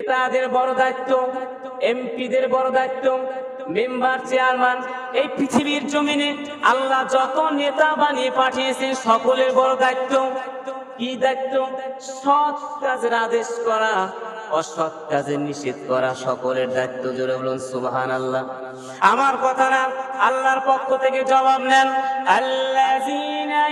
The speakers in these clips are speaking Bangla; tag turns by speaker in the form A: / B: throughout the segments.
A: তাদের বড় দায়িত্ব, এমপিদের বড় দায়িত্ব, মেম্বার, চেয়ারম্যান, এই পৃথিবীর জমিনে আল্লাহ যত নেতা বানিয়ে পাঠিয়েছেন সকলের বড় দায়িত্ব। কি দায়িত্ব? সৎ কাজের আদেশ করা, অসৎ কাজে নিষেধ করা সকলের দায়িত্ব। জোরে বলুন সুবহান আল্লাহ আমার কথা না, আল্লাহর পক্ষ থেকে জবাব নেন। আল্লাযীনা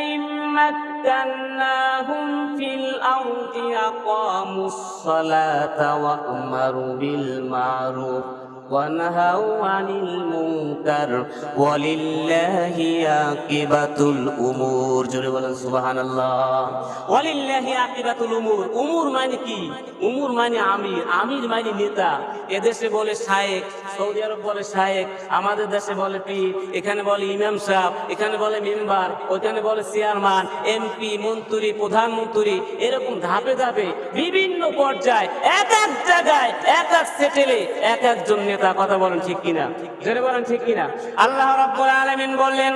A: الأرض أقاموا الصلاة وأمروا بالمعروف. ওয়া আমারু বিল মারুফ ونهوا عن المنكر ولله عاقبة الأمور জোরে বলেন সুবহানাল্লাহ ওয়ালিল্লাহি আকিবাতুল উমুর উমুর মানে কি উমুর মানে আমির আমির মানে নেতা এদেশে বলে শায়েক সৌদি আরব বলে শায়েক আমাদের দেশে বলে পীর এখানে বলে ইমাম সাহেব এখানে বলে মেম্বার ওখানে বলে চেয়ারম্যান এমপি মন্ত্রী প্রধানমন্ত্রী এরকম ধাপে ধাপে বিভিন্ন পর্যায়ে এক এক জায়গায় এক এক সেটেলে এক একজন নেতা কথা বলেন ঠিক কিনা? জোরে বলেন ঠিক কিনা? আল্লাহ রাব্বুল আলামিন বললেন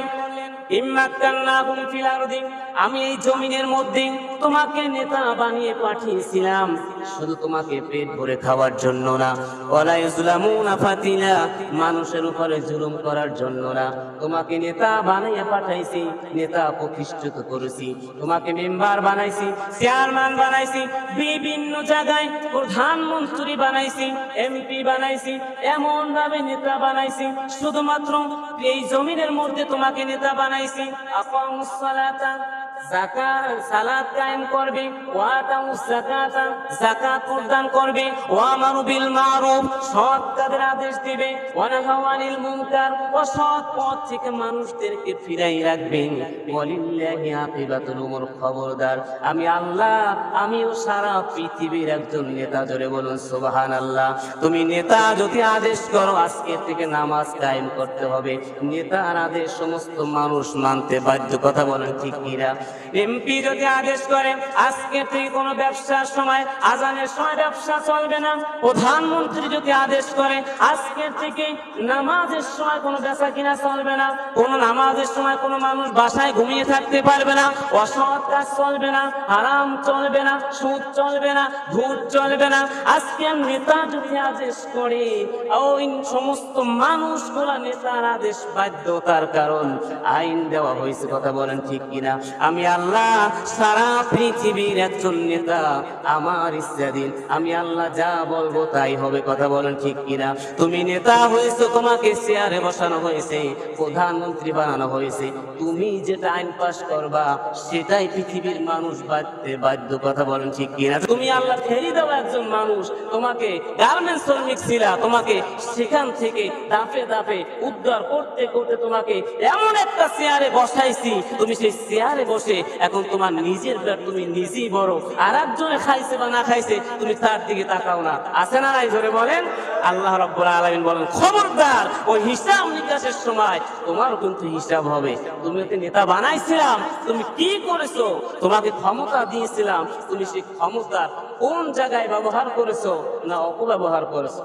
A: আমি এই জমিনের মধ্যে তোমাকে নেতা বানিয়ে পাঠিয়েছিলাম। শুধু তোমাকে পেট ভরে খাওয়ার জন্য না মানুষের উপরে জুলুম করার জন্য না। তোমাকে নেতা বানিয়ে পাঠাইছি, নেতা প্রতিষ্ঠিত করেছি। তোমাকে মেম্বার বানাইছি, চেয়ারম্যান বানাইছি, বিভিন্ন জায়গায় প্রধানমন্ত্রী বানাইছি, এমপি বানাইছি এমন ভাবে নেতা বানাইছি। শুধুমাত্র এই জমিনের মধ্যে তোমাকে নেতা বানাইছি আকামুস সালাতা যাকাত প্রদান করবে সৎ আদেশ পথ থেকে মানুষদেরকে ফিরাই খবরদার। আমি আল্লাহ আমিও সারা পৃথিবীর একজন নেতা, জোরে বলুন সুবহানাল্লাহ। তুমি নেতা, যদি আদেশ করো, আজকে থেকে নামাজ কায়েম করতে হবে। নেতার আদেশ সমস্ত মানুষ মানতে বাধ্য। কথা বলেন ঠিক কিনা? এমপি যদি আদেশ করে, আজকে থেকে কোনো ব্যবসার সময় আজানের সময় ব্যবসা চলবে না। প্রধানমন্ত্রী যদি আদেশ করে, আজকে থেকে নামাজের সময় কোনো বেচা কিনা চলবে না, কোনো নামাজের সময় কোনো মানুষ বাসায় ঘুমিয়ে থাকতে পারবে না, অসৎ কাজ চলবে না আরাম চলবে না, সুদ চলবে না ভূত চলবে না। আজকে নেতা যদি আদেশ করে, ওই সমস্ত মানুষগুলা নেতার আদেশ বাধ্যতার কারণ। আইন দেওয়া হয়েছে, কথা বলেন ঠিক কিনা? আমি আল্লাহ সারা পৃথিবীর একজন নেতা। আমার ইচ্ছা দিন আমি আল্লাহ যা বলব তাই হবে। কথা বলেন ঠিক কিনা? তুমি নেতা হয়েছো, তোমাকে চেয়ারে বসানো হয়েছে, প্রধানমন্ত্রী বানানো হয়েছে। তুমি যেটা আইন পাস করবা, সেটাই পৃথিবীর মানুষ বাধ্য বাধ্য। কথা বলেন ঠিক কিনা? তুমি আল্লাহ ফেরি দেওয়া একজন মানুষ। তোমাকে গার্মেন্টস শ্রমিক ছিলা, তোমাকে সেখান থেকে দাপে দাপে উদ্ধার করতে করতে তোমাকে এমন একটা চেয়ারে বসাইছি। তুমি সেই চেয়ারে বসে এখন তোমার নিজের পেট তুমি নিজেই বড়। আর একজনে খাইছে বা না খাইছে, তুমি তার দিকে তাকাও না। আছে না নাই? ধরে বলেন। আল্লাহ রব্বুল আলামিন বলেন, খবরদার ওই হিসাব নিকাশের সময় তোমারও কিন্তু হিসাব হবে। তুমি ওকে নেতা বানাইছিলাম, তুমি কি করেছ? তোমাকে ক্ষমতা দিয়েছিলাম, তুমি সেই ক্ষমতার কোন জায়গায় ব্যবহার করেছ না অপব্যবহার করেছ?